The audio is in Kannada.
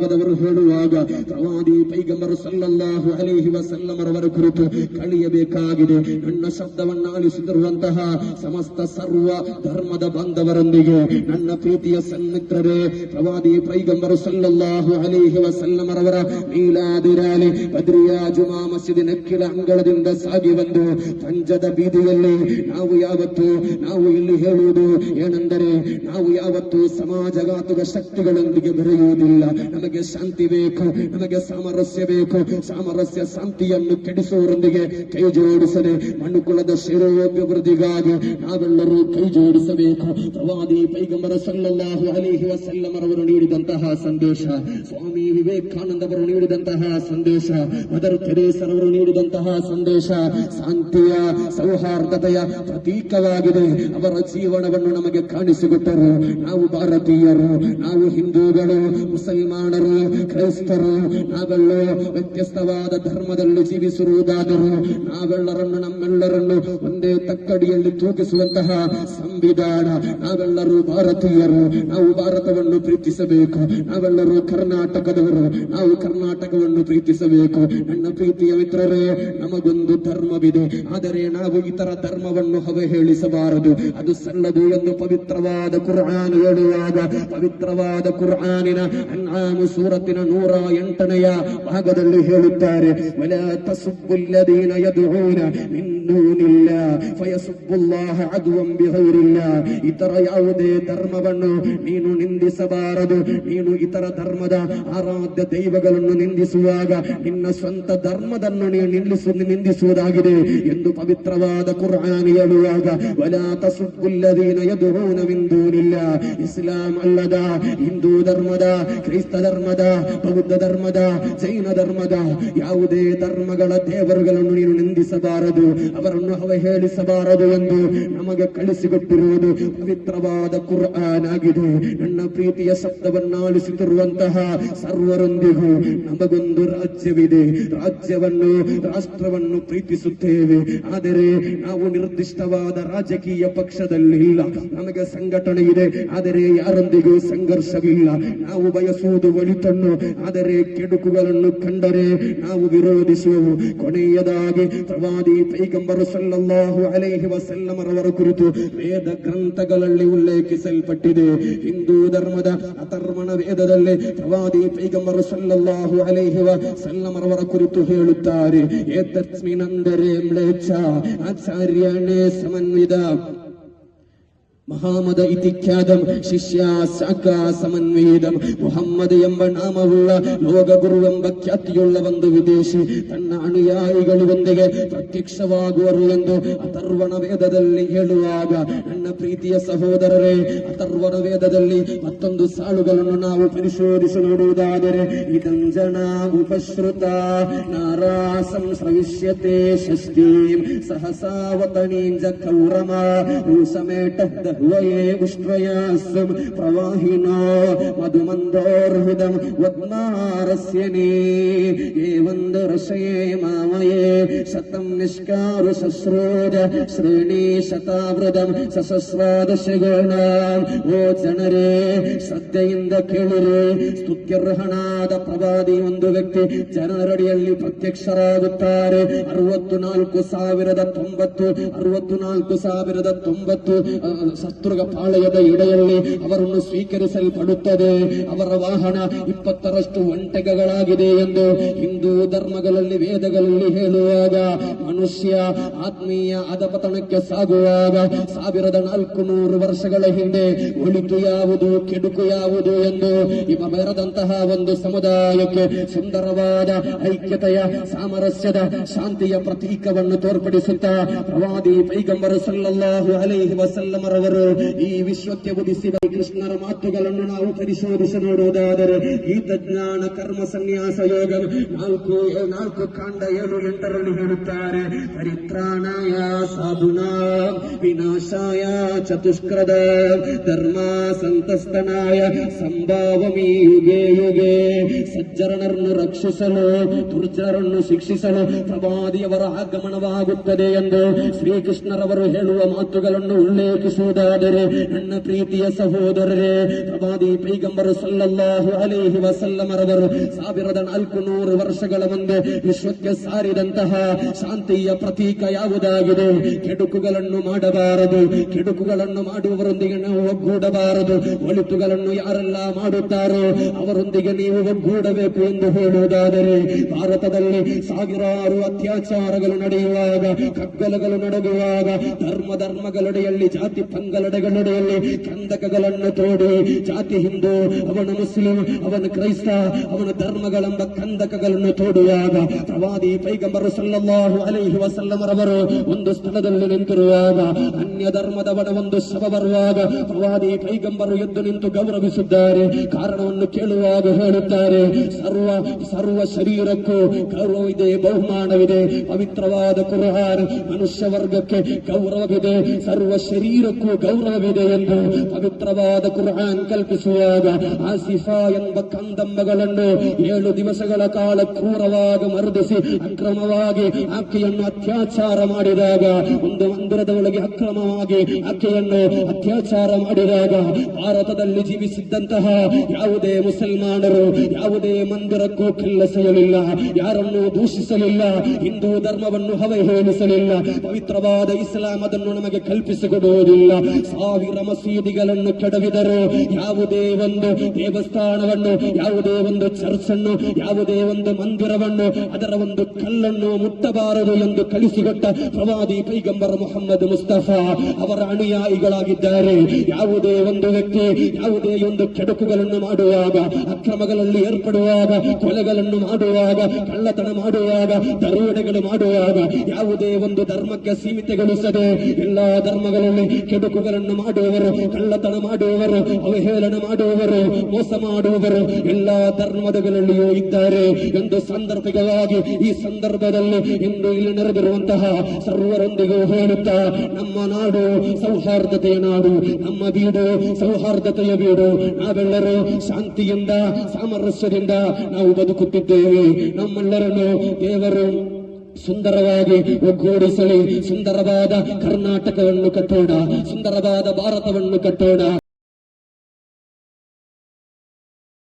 ಅವರು ಹೇಳುವಾಗ, ಪ್ರವಾದಿ ಪೈಗಂಬರು ಸಲ್ಲಲ್ಲಾಹು ಅಲೈಹಿ ವಸಲ್ಲಮರವರ ಕುರಿತು ಕಳಿಯಬೇಕಾಗಿದೆ. ನನ್ನ ಶಬ್ದವನ್ನ ಆಲಿಸುತ್ತಿರುವಂತಹ ಸಮಸ್ತ ಸರ್ವ ಧರ್ಮದ ಬಾಂಧವರೊಂದಿಗೆ ನನ್ನ ಪ್ರೀತಿಯ ಸನ್ಮಿತ್ರರೇ ಪ್ರವಾದಿ ಪೈಗಂಬರು ಸಲ್ಲಲ್ಲಾಹು ಅಲೈಹಿ ವಸಲ್ಲಮರವರ ಮೀಲಾದಿರಾಲಿ, ಬದ್ರಿಯಾ ಜುಮಾ ಮಸೀದಿ ನಕ್ಕಿಲ ಅಂಗಳದಿಂದ ಸಾಗಿ ಬಂದು ಪಂಜದ ಬೀದಿಯಲ್ಲಿ ನಾವು ಯಾವತ್ತು, ನಾವು ಇಲ್ಲಿ ಹೇಳುವುದು ಏನೆಂದರೆ, ನಾವು ಯಾವತ್ತು ಸಮಾಜಘಾತುಕ ಶಕ್ತಿಗಳೊಂದಿಗೆ ಬೆರೆಯುವುದಿಲ್ಲ. ನಮಗೆ ಶಾಂತಿ ಬೇಕು, ನಮಗೆ ಸಾಮರಸ್ಯ ಬೇಕು. ಸಾಮರಸ್ಯ ಶಾಂತಿಯನ್ನು ಕೆಡಿಸುವವರೊಂದಿಗೆ ಕೈ ಜೋಡಿಸದೆ ಮಣ್ಣುಕುಲದ ಶಿರೋಭಿವೃದ್ಧಿಗಾಗಿ ನಾವೆಲ್ಲರೂ ಕೈ ಜೋಡಿಸಬೇಕು. ಪ್ರವಾದಿ ಪೈಗಂಬರ ಸಲ್ಲಲ್ಲಾಹು ಅಲಿಹಿ ವಸಲ್ಲಮರವರು ನೀಡಿದಂತಹ ಸಂದೇಶ, ಸ್ವಾಮಿ ವಿವೇಕಾನಂದವರು ನೀಡಿದಂತಹ ಸಂದೇಶ, ಮದರ್ ತೆರೇಸರವರು ನೀಡಿದಂತಹ ಸಂದೇಶ, ಶಾಂತಿಯ ಸೌಹಾರ್ದತೆಯ ಪ್ರತೀಕವಾಗಿದೆ. ಅವರ ಜೀವನವನ್ನು ನಮಗೆ ಕಾಣಿಸಿಕೊಟ್ಟರು. ನಾವು ಭಾರತೀಯರು, ನಾವು ಹಿಂದೂಗಳು ಮುಸಲ್ಮಾನರು ಕ್ರೈಸ್ತರು ನಾವೆಲ್ಲೋ ವ್ಯತ್ಯಸ್ತವಾದ ಧರ್ಮದಲ್ಲಿ ಜೀವಿಸಿರುವುದಾದರೂ ನಾವೆಲ್ಲರನ್ನು ನಮ್ಮೆಲ್ಲರನ್ನು ಒಂದೇ ತಕ್ಕಡಿಯಲ್ಲಿ ತೂಗಿಸುವಂತಹ ಸಂವಿಧಾನ ನಾವೆಲ್ಲರೂ ಭಾರತೀಯರು. ನಾವು ಭಾರತವನ್ನು ಪ್ರೀತಿಸಬೇಕು. ನಾವೆಲ್ಲರೂ ಕರ್ನಾಟಕದವರು. ನಾವು ಕರ್ನಾಟಕವನ್ನು ಪ್ರೀತಿಸಬೇಕು. ನನ್ನ ಪ್ರೀತಿಯ ಮಿತ್ರರೇ, ನಮಗೊಂದು ಧರ್ಮವಿದೆ. ಆದರೆ ನಾವು ಇತರ ಧರ್ಮವನ್ನು ಅವಹೇಳಿಸಬಾರದು ಅದು ಸಲ್ಲದು ಎಂದು ಪವಿತ್ರವಾದ ಕುರ್ಆನ್ ಹೇಳುವಾಗ, ಪವಿತ್ರವಾದ ಕುರ್ಆನಿನ ಅನ್ನಾಮು ಸೂರತಿನ ನೂರ ಎಂಟನೆಯ ಭಾಗದಲ್ಲಿ ಹೇಳುತ್ತಾರೆ. ದೂನಿಲ್ಲ ಫಯಸುಬ್ಬುಲ್ಲಾಹ ಅದುವಂ ಬಿಹೌರಿಲ್ಲ ಇತರ ಯಾವುದೇ ಧರ್ಮವನ್ನು ನೀನು ನಿಂದಿಸಬಾರದು. ನೀನು ಇತರ ಧರ್ಮದ ಆರಾಧ್ಯ ದೈವಗಳನ್ನು ನಿಂದಿಸುವಾಗ ನಿನ್ನ ಸ್ವಂತ ಧರ್ಮದನ್ನು ನೀನು ನಿಲ್ಲಿಸು, ನಿಂದಿಸುವುದಾಗಿದೆ ಎಂದು ಪವಿತ್ರವಾದ ಕುರ್ಆನ್ ಹೇಳುವಾಗ, ವಲಾ ತಸುಬ್ಬುಲ್ಲದೀನ ಯದುಊನ ಮಿನ್ ದೂನಿಲ್ಲ. ಇಸ್ಲಾಂ ಅಲ್ಲದ ಹಿಂದೂ ಧರ್ಮದ, ಕ್ರೈಸ್ತ ಧರ್ಮದ, ಬೌದ್ಧ ಧರ್ಮದ, ಜೈನ ಧರ್ಮದ ಯಾವುದೇ ಧರ್ಮಗಳ ದೇವರುಗಳನ್ನು ನೀನು ನಿಂದಿಸಬಾರದು. ಅವರನ್ನು ಅವಹೇಳಿಸಬಾರದು ಎಂದು ನಮಗೆ ಕಳಿಸಿಕೊಟ್ಟಿರುವುದು ಪವಿತ್ರವಾದ ಕುರ್ಆನ್ ಆಗಿದೆ ನನ್ನ ಪ್ರೀತಿಯ ಶಬ್ದವನ್ನಾಲಿಸುತ್ತಿರುವಂತಹ ಸರ್ವರೊಂದಿಗೂ ನಮಗೊಂದು ರಾಜ್ಯವಿದೆ. ರಾಜ್ಯವನ್ನು, ರಾಷ್ಟ್ರವನ್ನು ಪ್ರೀತಿಸುತ್ತೇವೆ. ಆದರೆ ನಾವು ನಿರ್ದಿಷ್ಟವಾದ ರಾಜಕೀಯ ಪಕ್ಷದಲ್ಲಿ ಇಲ್ಲ ನಮಗೆ ಸಂಘಟನೆ ಇದೆ. ಆದರೆ ಯಾರೊಂದಿಗೂ ಸಂಘರ್ಷವಿಲ್ಲ. ನಾವು ಬಯಸುವುದು ಒಳಿತನ್ನು. ಆದರೆ ಕೆಡುಕುಗಳನ್ನು ಕಂಡರೆ ನಾವು ವಿರೋಧಿಸುವವು. ಕೊನೆಯದಾಗಿ ಪ್ರವಾದಿ ಪೈಗಂಬರು ಸಲ್ಲಲ್ಲಾಹು ಅಲೈಹಿ ವಸಲ್ಲಮರವರ ಕುರಿತು ವೇದ ಗ್ರಂಥಗಳಲ್ಲಿ ಉಲ್ಲೇಖಿಸಲ್ಪಟ್ಟಿದೆ. ಹಿಂದೂ ಧರ್ಮದ ಅಥರ್ವಣ ವೇದದಲ್ಲಿ ಪ್ರವಾದಿ ಪೈಗಂಬರು ಸಲ್ಲಲ್ಲಾಹು ಅಲೈಹಿ ವಸಲ್ಲಮರವರ ಕುರಿತು ಹೇಳುತ್ತಾರೆ. ಏತಸ್ಮಿನಂದರೆ ಮ್ಲೇಚ್ಛ ಆಚಾರ್ಯನೇ ಸಮನ್ವಿತ. ಮಹಾಮದ ಇತಿ ಖ್ಯಾತಂ ಶಿಷ್ಯ ಸಾಕ ಸಮನ್ವಯದಂ. ಮುಹಮ್ಮದ್ ಎಂಬ ನಾಮವುಳ್ಳ ಲೋಕ ಗುರು ಎಂಬ ಖ್ಯಾತಿಯುಳ್ಳ ಒಂದು ವಿದೇಶಿ ತನ್ನ ಅನುಯಾಯಿಗಳೊಂದಿಗೆ ಪ್ರತ್ಯಕ್ಷವಾಗುವರು ಎಂದು ಅಥರ್ವಣ ವೇದದಲ್ಲಿ ಹೇಳುವಾಗ, ನನ್ನ ಪ್ರೀತಿಯ ಸಹೋದರರೇ, ಅಥರ್ವಣ ವೇದದಲ್ಲಿ ಮತ್ತೊಂದು ಸಾಲುಗಳನ್ನು ನಾವು ಪರಿಶೋಧಿಸಿ ನೋಡುವುದಾದರೆ ಇದಂಜನ ಉಪಶ್ರುತ ನಾರಾಸಂ ಸ್ರವಿಷ್ಯತೆ ಷಷ್ಠೀಂ ಸಹಸಾವತಣೀಂಜ ಕೌರಮ ಸಮೇಟ ದಹ್ವಯೇ ಉಷ್ಟ್ರಯಾಸ್ಸಂ ಪ್ರವಾಹಿನೋ ಮಧುಮಂದೋರ್ಹುದಂ ವದ್ನಾರಸ್ಯನೇ ಏವಂದ ರಸಯೇ ಮಾಮಯೇ ಶತಂ ನಿಷ್ಕಾರು ಸಸ್ರೋದ ಶ್ರೇಣಿ ಶತಾವೃದಂ ಸಹಸ್ರಾದಶಗಣ ಓ ಜನರೇ ಶ್ರದ್ಧೆಯಿಂದ ಕೇಳಿರಿ ಸ್ತುತ್ಯರ್ಹನಾದ ಪ್ರವಾದಿ ಒಂದು ವ್ಯಕ್ತಿ ಜನರಡಿಯಲ್ಲಿ ಪ್ರತ್ಯಕ್ಷರಾಗುತ್ತಾರೆ. ಅರವತ್ತು ನಾಲ್ಕು ಸಾವಿರದ ತೊಂಬತ್ತು ಅರವತ್ತು ನಾಲ್ಕು ಸಾವಿರದ ತೊಂಬತ್ತು ಶತ್ರುಗ ಪಾಳಯದ ಎಡೆಯಲ್ಲಿ ಅವರನ್ನು ಸ್ವೀಕರಿಸಲ್ಪಡುತ್ತದೆ. ಅವರ ವಾಹನ ಇಪ್ಪತ್ತರಷ್ಟು ಒಂಟೆಗಳಾಗಿದೆ ಎಂದು ಹಿಂದೂ ಧರ್ಮಗಳಲ್ಲಿ, ವೇದಗಳಲ್ಲಿ ಹೇಳುವಾಗ ಮನುಷ್ಯ ಆತ್ಮೀಯ ಅಧಪತನಕ್ಕೆ ಸಾಗುವಾಗ ಸಾವಿರದ ನಾಲ್ಕು ನೂರು ವರ್ಷಗಳ ಹಿಂದೆ ಒಳಿತು ಯಾವುದು, ಕೆಡುಕು ಯಾವುದು ಎಂದು ಇವ ಬೆರೆದಂತಹ ಒಂದು ಸಮುದಾಯಕ್ಕೆ ಸುಂದರವಾದ ಐಕ್ಯತೆಯ, ಸಾಮರಸ್ಯದ, ಶಾಂತಿಯ ಪ್ರತೀಕವನ್ನು ತೋರ್ಪಡಿಸುತ್ತಾ ಪ್ರವಾದಿ ಪೈಗಂಬರ ಸಲ್ಲಲ್ಲಾಹು ಅಲೈಹಿ ವಸಲ್ಲಮರವರು ಈ ವಿಶ್ವಕ್ಕೆ ಉದಿಸಿದ ಕೃಷ್ಣರ ಮಾತುಗಳನ್ನು ನಾವು ಪರಿಶೋಧಿಸಿ ನೋಡುವುದಾದರೆ ಗೀತ ಜ್ಞಾನ ಕರ್ಮ ಸನ್ಯಾಸ ಯೋಗ ನಾಲ್ಕು ನಾಲ್ಕು ಕಾಂಡ ಏಳು ಎಂಟರಲ್ಲಿ ಹೇಳುತ್ತಾರೆ, ಪರಿತ್ರಾಣಾಯ ಸಾಧುನ ವಿನಾಶಾಯ ಚತುಷ್ಕೃದ ಧರ್ಮ ಸಂತಸ್ತನಾಯ ಸಂಭಾವಮಿ ಯುಗೆ ಯುಗೆ. ಸಜ್ಜನರನ್ನು ರಕ್ಷಿಸಲು ದುರ್ಜರನ್ನು ಶಿಕ್ಷಿಸಲು ಪ್ರವಾದಿಯವರ ಆಗಮನವಾಗುತ್ತದೆ ಎಂದು ಶ್ರೀಕೃಷ್ಣರವರು ಹೇಳುವ ಮಾತುಗಳನ್ನು ಉಲ್ಲೇಖಿಸುವುದಾದರೆ ಹೇಳುವುದಾದರೆ ನನ್ನ ಪ್ರೀತಿಯ ಸಹೋದರರೇ ಪ್ರವಾದಿ ಪೈಗಂಬರು ಸಲ್ಲಲ್ಲಾಹು ಅಲೇಹಿ ವಸಲ್ಲಮರವರು, ಸಾವಿರದ ನಾಲ್ಕು ನೂರು ವರ್ಷಗಳ ಮುಂದೆ ವಿಶ್ವಕ್ಕೆ ಸಾರಿದಂತಹ ಶಾಂತಿಯ ಪ್ರತೀಕ ಯಾವುದಾಗಿದೆ? ಕೆಡುಕುಗಳನ್ನು ಮಾಡಬಾರದು, ಕೆಡುಕುಗಳನ್ನು ಮಾಡುವವರೊಂದಿಗೆ ನಾವು ಒಗ್ಗೂಡಬಾರದು, ಒಳಿತುಗಳನ್ನು ಯಾರೆಲ್ಲ ಮಾಡುತ್ತಾರೋ ಅವರೊಂದಿಗೆ ನೀವು ಒಗ್ಗೂಡಬೇಕು ಎಂದು ಹೇಳುವುದಾದರೆ, ಭಾರತದಲ್ಲಿ ಸಾವಿರಾರು ಅತ್ಯಾಚಾರಗಳು ನಡೆಯುವಾಗ, ಕಗ್ಗಲಗಳು ನಡೆಯುವಾಗ ಧರ್ಮ ಧರ್ಮಗಳಡೆಯಲ್ಲಿ ಜಾತಿ ಪಂಗಲಡೆಗಳಡೆಯಲ್ಲಿ ಕಂದಕಗಳನ್ನು ತೋಡಿ ಜಾತಿ ಹಿಂದೂ, ಅವನ ಮುಸ್ಲಿಂ, ಅವನ ಕ್ರೈಸ್ತ, ಅವನ ಧರ್ಮಗಳೆಂಬ ಕಂದಕಗಳನ್ನು ತೋಡುವಾಗ ಪ್ರವಾದಿ ಪೈಗಂಬರು ಸಲ್ಲಲ್ಲಾಹು ಅಲೈಹಿ ವಸಲ್ಲಮರವರು ಒಂದು ಸ್ಥಳದಲ್ಲಿ ನಿಂತಿರುವಾಗ ಅನ್ಯ ಧರ್ಮದವನ ಒಂದು ಶವ ಬರುವಾಗ ಪ್ರವಾದಿ ಪೈಗಂಬರು ಎದ್ದು ನಿಂತು ಗೌರವಿಸಿದ್ದಾರೆ ಕಾರಣವನ್ನು ಕೇಳುವಾಗ ಹೇಳುತ್ತಾರೆ, ಸರ್ವ ಸರ್ವ ಶರೀರಕ್ಕೂ ಗೌರವವಿದೆ, ಬಹುಮಾನವಿದೆ, ಪವಿತ್ರವಾದ ಕುರುಹಾರ್ ಮನುಷ್ಯ ವರ್ಗಕ್ಕೆ ಗೌರವವಿದೆ, ಸರ್ವ ಶರೀರಕ್ಕೂ ಗೌರವವಿದೆ ಎಂದು ಪವಿತ್ರವಾದ ಕುರ್ಆನ್ ಕಲ್ಪಿಸುವಾಗ ಆಸಿಫಾ ಎಂಬ ಕಂದಮ್ಮಗಳನ್ನು ಏಳು ದಿವಸಗಳ ಕಾಲ ಕ್ರೂರವಾಗಿ ಮರುದಿಸಿ ಅಕ್ರಮವಾಗಿ ಆಕೆಯನ್ನು ಅತ್ಯಾಚಾರ ಮಾಡಿದಾಗ, ಒಂದು ಮಂದಿರದ ಒಳಗೆ ಅಕ್ರಮವಾಗಿ ಆಕೆಯನ್ನು ಅತ್ಯಾಚಾರ ಮಾಡಿದಾಗ ಭಾರತದಲ್ಲಿ ಜೀವಿಸಿದ್ದಂತಹ ಯಾವುದೇ ಮುಸಲ್ಮಾನರು, ಯಾವುದೇ ಮಂದಿರಕ್ಕೂ ಕಿಲ್ಲಸೆಯಲಿಲ್ಲ ಯಾರನ್ನು ದೂಷಿಸಲಿಲ್ಲ, ಹಿಂದೂ ಧರ್ಮವನ್ನು ಅವಹೇಳಿಸಲಿಲ್ಲ ಪವಿತ್ರವಾದ ಇಸ್ಲಾಂ ಅದನ್ನು ನಮಗೆ ಕಲ್ಪಿಸಿಕೊಡುವುದಿಲ್ಲ. ಸಾವಿರ ಮಸೀದಿಗಳನ್ನು ಕೆಡವಿದರು. ಯಾವುದೇ ಒಂದು ದೇವಸ್ಥಾನವನ್ನು, ಯಾವುದೇ ಒಂದು ಚರ್ಚ್ ಅನ್ನು ಯಾವುದೇ ಒಂದು ಮಂದಿರವನ್ನು, ಅದರ ಒಂದು ಕಲ್ಲನ್ನು ಮುಟ್ಟಬಾರದು ಎಂದು ಕಲಿಸಿಕೊಟ್ಟ ಪ್ರವಾದಿ ಪೈಗಂಬರ ಮೊಹಮ್ಮದ್ ಮುಸ್ತಫಾ ಅವರ ಅನುಯಾಯಿಗಳಾಗಿದ್ದಾರೆ. ಯಾವುದೇ ಒಂದು ವ್ಯಕ್ತಿ ಯಾವುದೇ ಒಂದು ಕೆಡುಕುಗಳನ್ನು ಮಾಡುವಾಗ, ಅಕ್ರಮಗಳಲ್ಲಿ ಏರ್ಪಡುವಾಗ, ಕೊಲೆಗಳನ್ನು ಮಾಡುವಾಗ, ಕಳ್ಳತನ ಮಾಡುವಾಗ, ದರೋಡೆಗಳು ಮಾಡುವಾಗ, ಯಾವುದೇ ಒಂದು ಧರ್ಮಕ್ಕೆ ಸೀಮಿತಗೊಳಿಸದೆ ಎಲ್ಲಾ ಧರ್ಮಗಳಲ್ಲಿ ಕೆಡುಕುಗಳನ್ನು ಮಾಡುವವರು ಕಳ್ಳತನ ಮಾಡುವವರು ಅವಹೇಳನ ಮಾಡುವವರು ಮೋಸ ಮಾಡುವವರು ಎಲ್ಲಾ ಧರ್ಮದಗಳಲ್ಲಿಯೂ ಇದ್ದಾರೆ ಎಂದು ಸಾಂದರ್ಭಿಕವಾಗಿ ಈ ಸಂದರ್ಭದಲ್ಲಿ ಇಂದು ಇಲ್ಲಿ ನೆರೆದಿರುವಂತಹ ಸರ್ವರೊಂದಿಗೂ ಹೇಳುತ್ತಾ, ನಮ್ಮ ನಾಡು ಸೌಹಾರ್ದತೆಯ ನಾಡು, ನಮ್ಮ ಬೀಡು ಸೌಹಾರ್ದತೆಯ ಬೀಡು. ನಾವೆಲ್ಲರೂ ಶಾಂತಿಯಿಂದ, ಸಾಮರಸ್ಯದಿಂದ ನಾವು ಬದುಕುತ್ತಿದ್ದೇವೆ. ನಮ್ಮೆಲ್ಲರನ್ನು ದೇವರು ಸುಂದರವಾಗಿ ಒಗ್ಗೂಡಿಸಲಿ. ಸುಂದರವಾದ ಕರ್ನಾಟಕವನ್ನು ಕಟ್ಟೋಣ. ಸುಂದರವಾದ ಭಾರತವನ್ನು ಕಟ್ಟೋಣ.